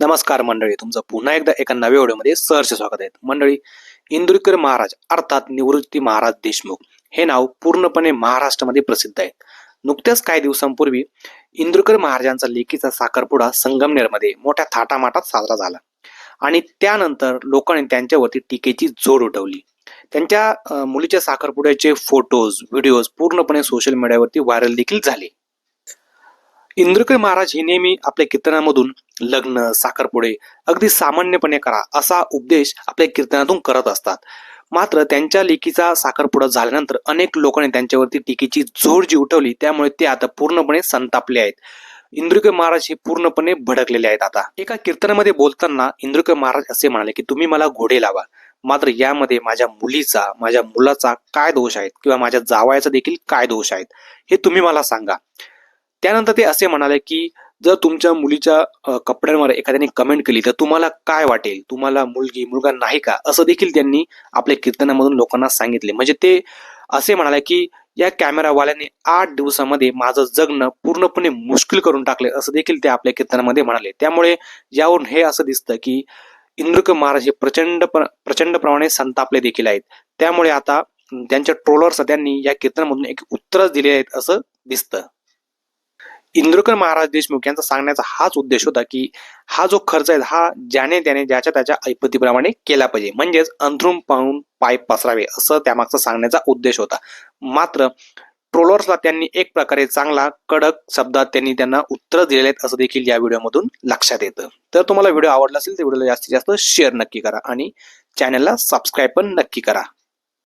नमस्कार मंडळी तुमचं पुन्हा एकदा एका नव्या व्हिडिओमध्ये सहर्ष स्वागत आहे. मंडळी इंदुरीकर महाराज अर्थात निवृत्ती महाराज देशमुख हे नाव पूर्णपणे महाराष्ट्रामध्ये प्रसिद्ध आहे. नुकत्याच काही दिवसांपूर्वी इंदुरकर महाराजांचा लेखीचा साखरपुडा संगमनेरमध्ये मोठ्या थाटामाटात साजरा झाला. आणि त्यानंतर लोकांनी त्यांच्यावरती टीकेची जोड उठवली. त्यांच्या मुलीच्या साखरपुड्याचे फोटोज व्हिडिओज पूर्णपणे सोशल मीडियावरती व्हायरल देखील झाले. इंद्रकर महाराज हे नेहमी आपल्या कीर्तनामधून लग्न साखरपुडे अगदी सामान्यपणे करा असा उपदेश आपल्या कीर्तनातून करत असतात. मात्र त्यांच्या लेखीचा साखरपुडा झाल्यानंतर अनेक लोकांनी त्यांच्यावरती टीकेची झोड जी उठवली त्यामुळे ते आता पूर्णपणे संतापले आहेत. इंद्रकर महाराज हे पूर्णपणे भडकलेले आहेत आता. एका कीर्तनामध्ये बोलताना इंद्रुके महाराज असे म्हणाले की तुम्ही मला घोडे लावा. मात्र यामध्ये माझ्या मुलीचा माझ्या मुलाचा काय दोष आहेत? किंवा माझ्या जावायचा देखील काय दोष आहेत? हे तुम्ही मला सांगा. त्यानंतर ते असे म्हणाले की जर तुमच्या मुलीच्या कपड्यांवर एखाद्याने कमेंट केली तर तुम्हाला काय वाटेल? तुम्हाला मुलगी मुलगा नाही का? असं देखील त्यांनी आपल्या कीर्तनामधून लोकांना सांगितले. म्हणजे ते असे म्हणाले की या कॅमेरावाल्याने आठ दिवसामध्ये माझं जगणं पूर्णपणे मुश्किल करून टाकले असं देखील ते आपल्या कीर्तनामध्ये म्हणाले. त्यामुळे यावरून हे असं दिसतं की इंद्रक महाराज हे प्रचंड प्रचंड प्रमाणे संतापले देखील आहेत. त्यामुळे आता त्यांच्या ट्रोलर्स त्यांनी या कीर्तनामधून एक उत्तरच दिले आहेत असं दिसतं. इंद्रकर महाराज देशमुख यांचा सांगण्याचा हाच उद्देश होता की हा जो खर्च आहे हा ज्याने त्याने ज्याच्या त्याच्या ऐपतीप्रमाणे केला पाहिजे. म्हणजेच अंथरूम पाहून पाय पसरावे असं त्यामागचा सांगण्याचा उद्देश होता. मात्र ट्रोलर्सला त्यांनी एक प्रकारे चांगला कडक शब्दात त्यांनी त्यांना उत्तर दिलेले आहेत असं देखील या व्हिडिओमधून लक्षात येतं. तर तुम्हाला व्हिडिओ आवडला असेल तर व्हिडिओला जास्तीत जास्त शेअर नक्की करा आणि चॅनलला सबस्क्राईब पण नक्की करा.